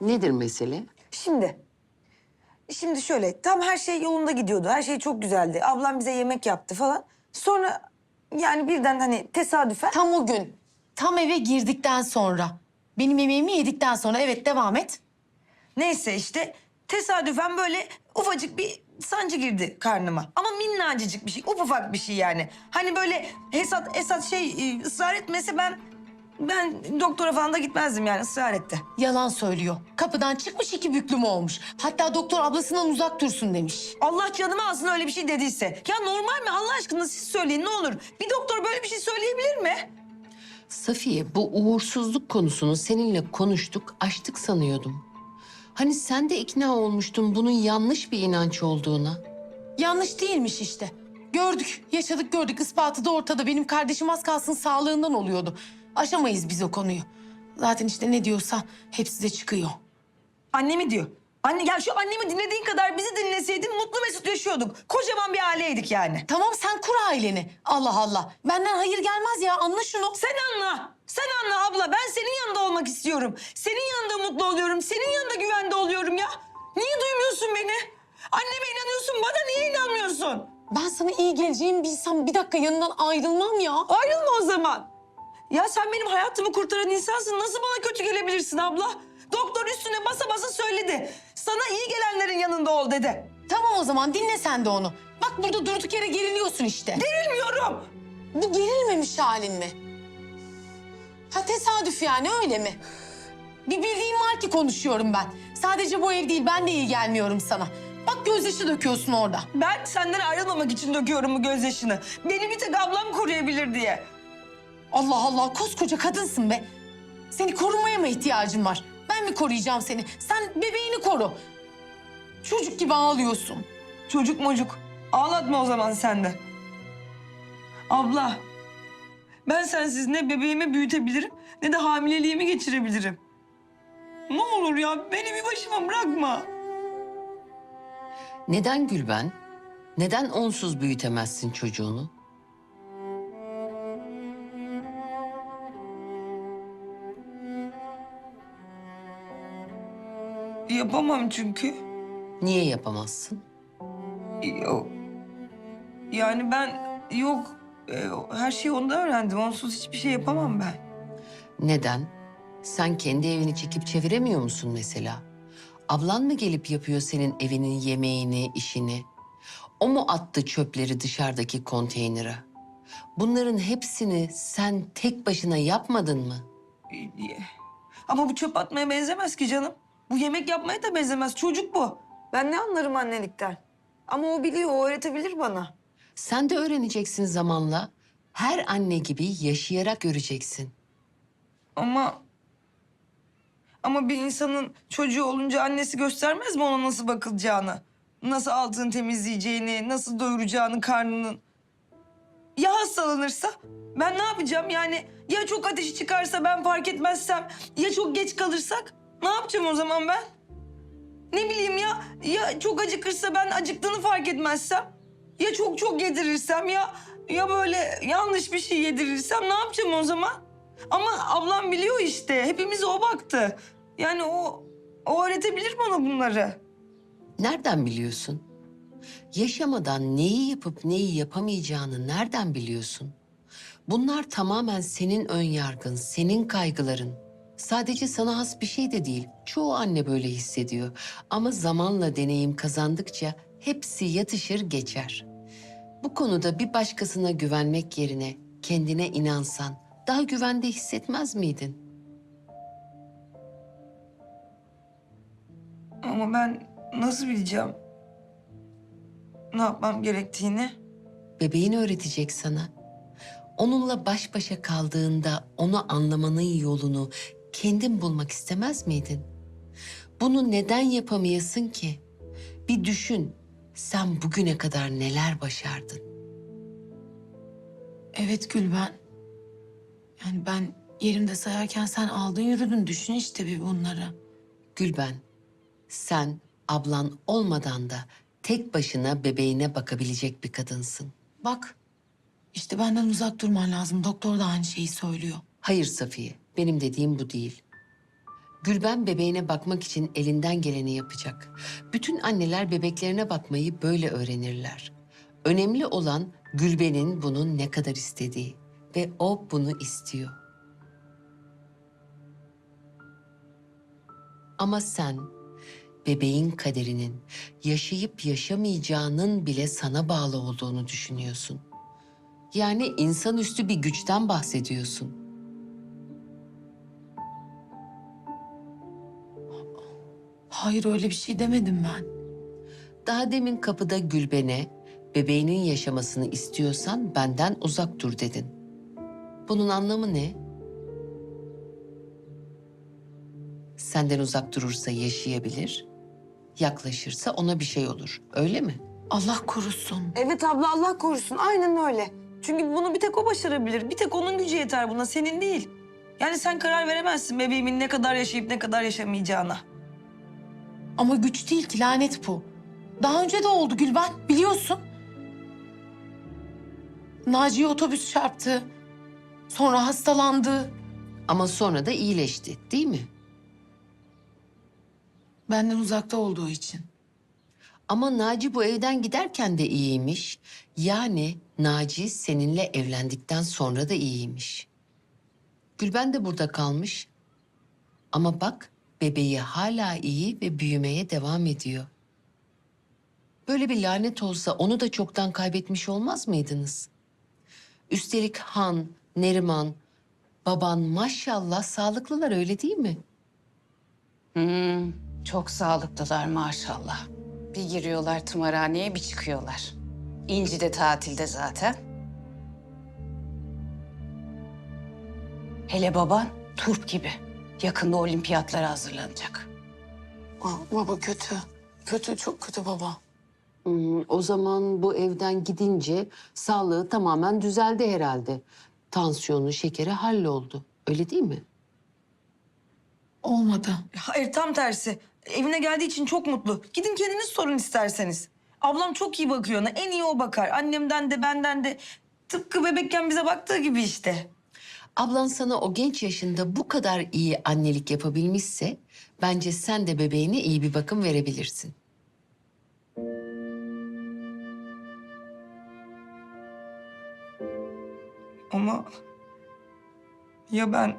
Nedir mesele? Şimdi, şimdi şöyle tam her şey yolunda gidiyordu. Her şey çok güzeldi. Ablam bize yemek yaptı falan. Sonra yani birden hani tesadüfen Tam o gün, tam eve girdikten sonra. Benim yemeğimi yedikten sonra evet devam et. neyse işte tesadüfen böyle ufacık bir sancı girdi karnıma. Ama minnacıcık bir şey, ufak bir şey yani. Hani böyle Esat, Esat şey e, ısrar etmese ben ben doktora falan da gitmezdim yani ısrar etti. Yalan söylüyor. Kapıdan çıkmış iki büklüm olmuş. Hatta doktor ablasından uzak dursun demiş. Allah canımı alsın öyle bir şey dediyse. Ya normal mi Allah aşkına siz söyleyin ne olur. Bir doktor böyle bir şey söyleyebilir mi? Safiye bu uğursuzluk konusunu seninle konuştuk, açtık sanıyordum. Hani sen de ikna olmuştun bunun yanlış bir inanç olduğuna. Yanlış değilmiş işte. Gördük, yaşadık gördük. Ispatı da ortada. Benim kardeşim az kalsın sağlığından oluyordu. Aşamayız biz o konuyu. Zaten işte ne diyorsa hepsi de çıkıyor. Annemi diyor. Anne ya şu annemi dinlediğin kadar bizi dinleseydin mutlu mesut yaşıyorduk. Kocaman bir aileydik yani. Tamam sen kur aileni. Allah Allah. Benden hayır gelmez ya anla şunu. Sen anla. Sen anla abla. Ben senin yanında olmak istiyorum. Senin yanında mutlu oluyorum. Senin yanında güvende oluyorum ya. Niye duymuyorsun beni? Anneme inanıyorsun. Bana niye inanmıyorsun? Ben sana iyi geleceğimi bilsem bir dakika yanından ayrılmam ya. Ayrılma o zaman. Ya sen benim hayatımı kurtaran insansın. Nasıl bana kötü gelebilirsin abla? Doktor üstüne basa basa söyledi. Sana iyi gelenlerin yanında ol dedi. Tamam o zaman dinle sen de onu. Bak burada durduk yere geriliyorsun işte. Bilmiyorum. Bu gerilmemiş halin mi? Ha tesadüf yani öyle mi? Bir bildiğim var ki konuşuyorum ben. Sadece bu ev değil ben de iyi gelmiyorum sana. Bak gözyaşı döküyorsun orada. Ben senden ayrılmamak için döküyorum bu gözyaşını. Beni bir tek ablam koruyabilir diye. Allah Allah koskoca kadınsın be. Seni korumaya mı ihtiyacın var? Ben mi koruyacağım seni? Sen bebeğini koru. Çocuk gibi ağlıyorsun. Çocuk mocuk. Ağlatma o zaman sen de. Abla. Ben sensiz ne bebeğimi büyütebilirim ne de hamileliğimi geçirebilirim. Ne olur ya beni bir başıma bırakma. Neden Gülben? Neden onsuz büyütemezsin çocuğunu? Yapamam çünkü. Niye yapamazsın? Yok. Yani ben yok. e, her şeyi onda öğrendim. Onsuz hiçbir şey yapamam ben. Neden? Sen kendi evini çekip çeviremiyor musun mesela? Ablan mı gelip yapıyor senin evinin yemeğini, işini? O mu attı çöpleri dışarıdaki konteynere? Bunların hepsini sen tek başına yapmadın mı? Ama bu çöp atmaya benzemez ki canım. Bu yemek yapmaya da benzemez. Çocuk bu. Ben ne anlarım annelikten? Ama o biliyor, o öğretebilir bana. Sen de öğreneceksin zamanla. Her anne gibi yaşayarak göreceksin. Ama... Ama bir insanın çocuğu olunca annesi göstermez mi ona nasıl bakılacağını? Nasıl altını temizleyeceğini, nasıl doyuracağını karnının. Ya hastalanırsa? Ben ne yapacağım yani? Ya çok ateşi çıkarsa ben fark etmezsem? Ya çok geç kalırsak? Ne yapacağım o zaman ben? Ne bileyim ya, ya çok acıkırsa ben acıktığını fark etmezsem? Ya çok çok yedirirsem ya ya böyle yanlış bir şey yedirirsem ne yapacağım o zaman? Ama ablam biliyor işte. Hepimize o baktı. Yani o o öğretebilir bana bunları. Nereden biliyorsun? Yaşamadan neyi yapıp neyi yapamayacağını nereden biliyorsun? Bunlar tamamen senin ön yargın, senin kaygıların. Sadece sana has bir şey de değil. Çoğu anne böyle hissediyor. Ama zamanla deneyim kazandıkça hepsi yatışır geçer. Bu konuda bir başkasına güvenmek yerine kendine inansan daha güvende hissetmez miydin? Ama ben nasıl bileceğim ne yapmam gerektiğini? Bebeğin öğretecek sana. Onunla baş başa kaldığında onu anlamanın yolunu kendin bulmak istemez miydin? Bunu neden yapamayasın ki? Bir düşün. Sen bugüne kadar neler başardın? Evet Gülben. Yani ben yerimde sayarken sen aldın yürüdün. Düşün işte bir bunları. Gülben, sen ablan olmadan da tek başına bebeğine bakabilecek bir kadınsın. Bak işte benden uzak durman lazım. Doktor da aynı şeyi söylüyor. Hayır Safiye, benim dediğim bu değil. Gülben bebeğine bakmak için elinden geleni yapacak. Bütün anneler bebeklerine bakmayı böyle öğrenirler. Önemli olan Gülben'in bunu ne kadar istediği ve o bunu istiyor. Ama sen bebeğin kaderinin yaşayıp yaşamayacağının bile sana bağlı olduğunu düşünüyorsun. Yani insanüstü bir güçten bahsediyorsun. Hayır öyle bir şey demedim ben. Daha demin kapıda Gülben'e bebeğinin yaşamasını istiyorsan benden uzak dur dedin. Bunun anlamı ne? Senden uzak durursa yaşayabilir, yaklaşırsa ona bir şey olur. Öyle mi? Allah korusun. Evet abla Allah korusun. Aynen öyle. Çünkü bunu bir tek o başarabilir. Bir tek onun gücü yeter buna, senin değil. Yani sen karar veremezsin bebeğimin ne kadar yaşayıp ne kadar yaşamayacağına. Ama güç değil ki lanet bu. Daha önce de oldu Gülben biliyorsun. Naciye otobüs çarptı. Sonra hastalandı. Ama sonra da iyileşti, değil mi? Benden uzakta olduğu için. Ama Naci bu evden giderken de iyiymiş. Yani Naci seninle evlendikten sonra da iyiymiş. Gülben de burada kalmış. Ama bak bebeği hala iyi ve büyümeye devam ediyor. Böyle bir lanet olsa onu da çoktan kaybetmiş olmaz mıydınız? Üstelik Han, Neriman, baban maşallah sağlıklılar öyle değil mi? Hmm, çok sağlıklılar maşallah. Bir giriyorlar tımarhaneye bir çıkıyorlar. İnci de tatilde zaten. Hele baban turp gibi. Yakında olimpiyatlara hazırlanacak. Aa, baba kötü. Kötü çok kötü baba. Hmm, o zaman bu evden gidince sağlığı tamamen düzeldi herhalde. Tansiyonu, şekeri halloldu. Öyle değil mi? Olmadı. Hayır tam tersi. Evine geldiği için çok mutlu. Gidin kendiniz sorun isterseniz. Ablam çok iyi bakıyor ona. En iyi o bakar. Annemden de benden de. Tıpkı bebekken bize baktığı gibi işte. Ablan sana o genç yaşında bu kadar iyi annelik yapabilmişse... ...bence sen de bebeğine iyi bir bakım verebilirsin. Ama ya ben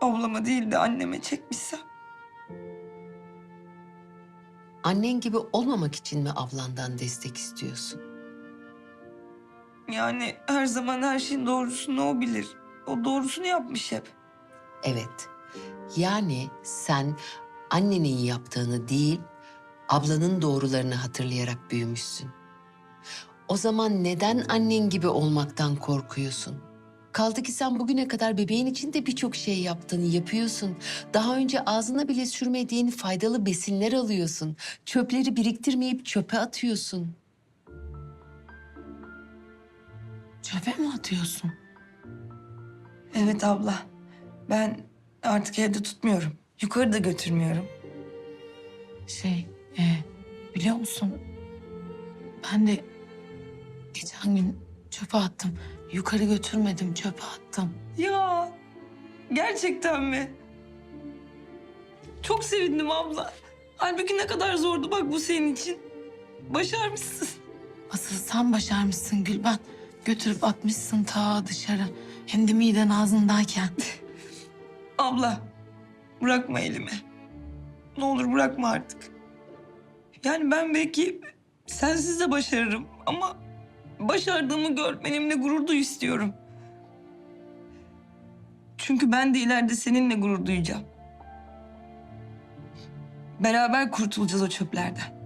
ablama değil de anneme çekmişsem? Annen gibi olmamak için mi ablandan destek istiyorsun? Yani her zaman her şeyin doğrusunu o bilir. O doğrusunu yapmış hep. Evet. Yani sen annenin yaptığını değil... ...ablanın doğrularını hatırlayarak büyümüşsün. O zaman neden annen gibi olmaktan korkuyorsun? Kaldı ki sen bugüne kadar bebeğin için de birçok şey yaptın, yapıyorsun. Daha önce ağzına bile sürmediğin faydalı besinler alıyorsun. Çöpleri biriktirmeyip çöpe atıyorsun. Çöpe mi atıyorsun? Evet abla. Ben artık evde tutmuyorum. Yukarı da götürmüyorum. Şey, e, biliyor musun? Ben de geçen gün çöpe attım. Yukarı götürmedim, çöpe attım. Ya gerçekten mi? Çok sevindim abla. Halbuki ne kadar zordu bak bu senin için. Başarmışsın. Asıl sen başarmışsın Gülben. Götürüp atmışsın ta dışarı. Hem de miden ağzındayken. Abla bırakma elimi. Ne olur bırakma artık. Yani ben belki sensiz de başarırım ama başardığımı gör benimle gurur duy istiyorum. Çünkü ben de ileride seninle gurur duyacağım. Beraber kurtulacağız o çöplerden.